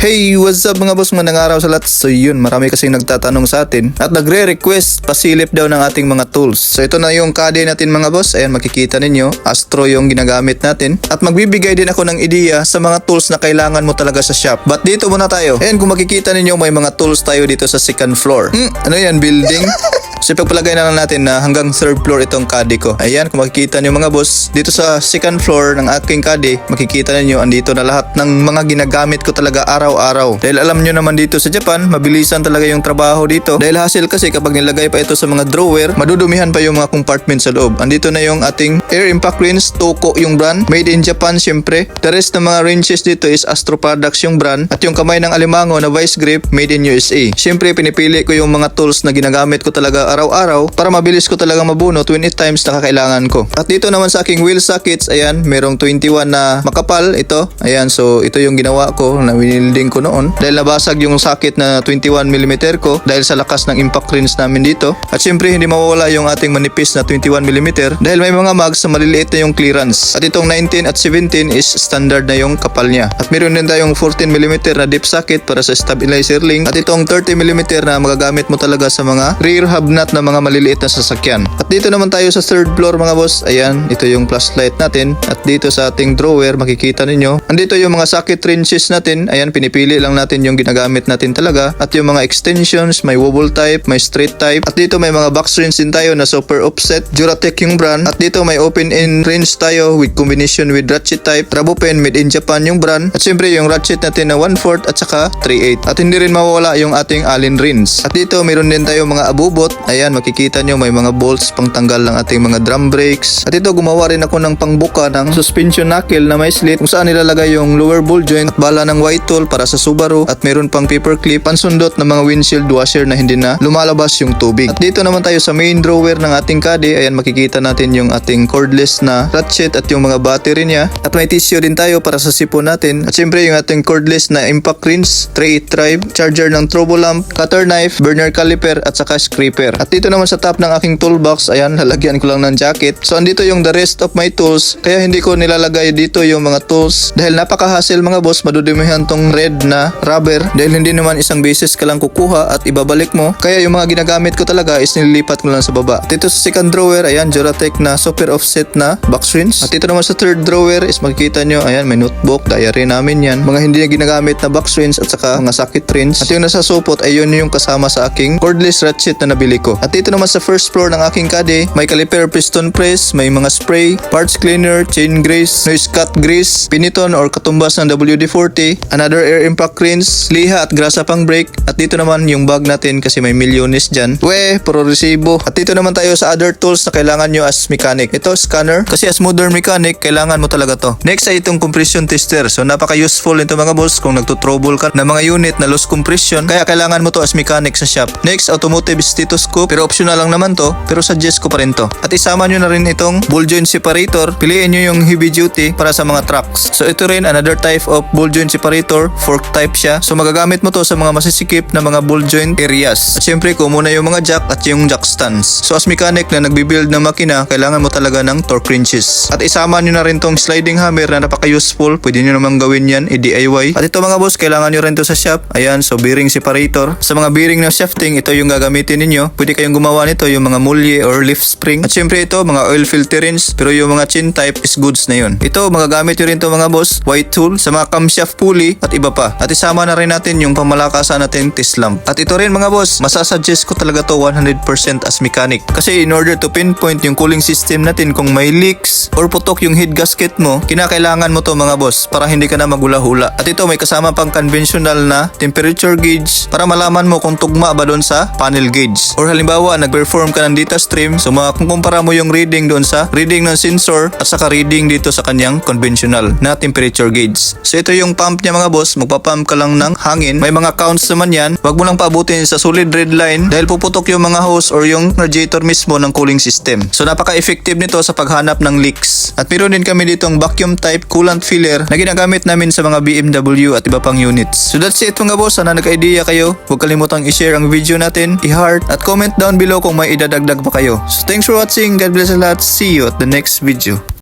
Hey, what's up mga boss mga araw sa lahat? So yun, marami kasing nagtatanong sa atin at nagre-request pasilip daw ng ating mga tools. So ito na yung KD natin mga boss. Ayan, makikita ninyo. Astro yung ginagamit natin. At magbibigay din ako ng ideya sa mga tools na kailangan mo talaga sa shop. But dito muna tayo. Ayan, kung makikita ninyo, may mga tools tayo dito sa second floor. Hmm, ano yan, building? So ipagpalagay na lang natin na hanggang third floor itong kadi ko. Ayan, kung makikita niyo mga boss, dito sa second floor ng aking kadi, makikita niyo andito na lahat ng mga ginagamit ko talaga araw-araw. Dahil alam niyo naman dito sa Japan, mabilisan talaga yung trabaho dito. Dahil hassle kasi kapag nilagay pa ito sa mga drawer, madudumihan pa yung mga compartment sa loob. Andito na yung ating air impact rinse, Toko yung brand. Made in Japan syempre. The rest ng mga wrenches dito is Astro Products yung brand. At yung kamay ng alimango na vice grip, made in USA. Syempre, pinipili ko yung mga tools na ginagamit ko talaga araw-araw para mabilis ko talaga mabunot 20 times na kakailangan ko. At dito naman sa aking wheel sockets, ayan, merong 21 na makapal ito. Ayan, so ito yung ginawa ko na winilding ko noon. Dahil nabasag yung socket na 21mm ko dahil sa lakas ng impact rinse namin dito. At syempre, hindi mawawala yung ating manipis na 21mm dahil may mga mags na maliliit na yung clearance. At itong 19 at 17 is standard na yung kapal niya. At meron din tayong 14mm na dip socket para sa stabilizer link. At itong 30mm na magagamit mo talaga sa mga rear hub nut na mga maliliit na sasakyan. At dito naman tayo sa third floor mga boss. Ayan, ito yung flashlight natin. At dito sa ating drawer, makikita ninyo. Andito yung mga socket wrenches natin. Ayan, pinipili lang natin yung ginagamit natin talaga. At yung mga extensions, may wobble type, may straight type. At dito may mga box wrench din tayo na super offset. Duratec yung brand. At dito may open end wrench tayo with combination with ratchet type. Trabupen made in Japan yung brand. At syempre yung ratchet natin na 1/4 at saka 3/8. At hindi rin mawawala yung ating Allen wrench. At dito meron din tayo mga abubot. Ayan, makikita nyo may mga bolts pang tanggal ng ating mga drum brakes. At ito gumawa rin ako ng pangbuka ng suspension knuckle na may slit kung saan nilalagay yung lower ball joint at bala ng white tool para sa Subaru at meron pang paper clip pansundot ng mga windshield washer na hindi na lumalabas yung tubig. At dito naman tayo sa main drawer ng ating kadi. Ayan makikita natin yung ating cordless na ratchet at yung mga battery niya. At may tissue din tayo para sa sipon natin. At syempre yung ating cordless na impact rinse, 3 drive, charger ng turbo lamp, cutter knife, burner caliper at saka scraper. At dito naman sa top ng aking toolbox, ayan, lalagyan ko lang ng jacket. So andito yung the rest of my tools, kaya hindi ko nilalagay dito yung mga tools dahil napaka-hassle mga boss, madudumihan tong red na rubber dahil hindi naman isang beses ka lang kukuha at ibabalik mo. Kaya yung mga ginagamit ko talaga is nililipat ko lang sa baba. Dito sa second drawer, ayan, Duratec na super offset na box rinse. At dito naman sa third drawer is makikita nyo, ayan, may notebook, diary namin yan. Mga hindi na ginagamit na box rinse at saka mga socket rinse. At yung nasa supot ay yun yung kasama sa aking cordless ratchet na nabili ko. At dito naman sa first floor ng aking kade, may caliper piston press, may mga spray, parts cleaner, chain grease, noise cut grease, piniton or katumbas ng WD-40, another air impact rinse, liha at grasa pang brake. At dito naman yung bag natin kasi may milyones dyan. We, puro resibo. At dito naman tayo sa other tools na kailangan nyo as mechanic. Ito, scanner. Kasi as modern mechanic, kailangan mo talaga to. Next ay itong compression tester. So napaka-useful nito mga boss kung nagtutrouble ka ng mga unit na loss compression. Kaya kailangan mo to as mechanic sa shop. Next, automotive stethoscope. Pero optional lang naman to. Pero suggest ko pa rin to. At isama nyo na rin itong ball joint separator. Piliin nyo yung heavy duty para sa mga trucks. So ito rin another type of ball joint separator. Fork type siya. So magagamit mo to sa mga masisikip na mga ball joint areas. At syempre, kung muna yung mga jack at yung jack stands. So as mechanic na nagbibuild ng makina, kailangan mo talaga ng torque wrenches. At isama nyo na rin tong sliding hammer na napaka-useful. Pwede nyo namang gawin yan, i-DIY. At ito mga boss, kailangan nyo rin to sa shop. Ayan, so bearing separator. Sa mga bearing na shafting, ito yung gagamitin ninyo. Pwede kayong gumawa nito, yung mga mulye or lift spring. At syempre ito, mga oil filterings. Pero yung mga chin type is goods na yun. Ito, magagamit nyo rin to mga boss. White tool, sa mga camshaft pulley, at iba pa. At isama na rin natin yung pamalakasan natin tislamp. At ito rin mga boss, masasuggest ko talaga to 100% as mechanic. Kasi in order to pinpoint yung cooling system natin kung may leaks or putok yung head gasket mo, kinakailangan mo to mga boss para hindi ka na magula-hula. At ito may kasama pang conventional na temperature gauge para malaman mo kung tugma ba doon sa panel gauge. Or halimbawa, nag-perform ka ng data stream, so makukumpara mo yung reading doon sa reading ng sensor at saka reading dito sa kanyang conventional na temperature gauge. So ito yung pump niya mga boss, magpa-pump ka lang ng hangin. May mga counts naman yan. Huwag mo lang paabutin sa solid red line dahil puputok yung mga hose or yung radiator mismo ng cooling system. So napaka-effective nito sa paghanap ng leaks. At meron din kami ditong vacuum type coolant filler na ginagamit namin sa mga BMW at iba pang units. So that's it mga boss. Sana nagka-idea kayo. Huwag kalimutang i-share ang video natin, i-heart at comment down below kung may idadagdag pa kayo. So thanks for watching. God bless a lot. See you at the next video.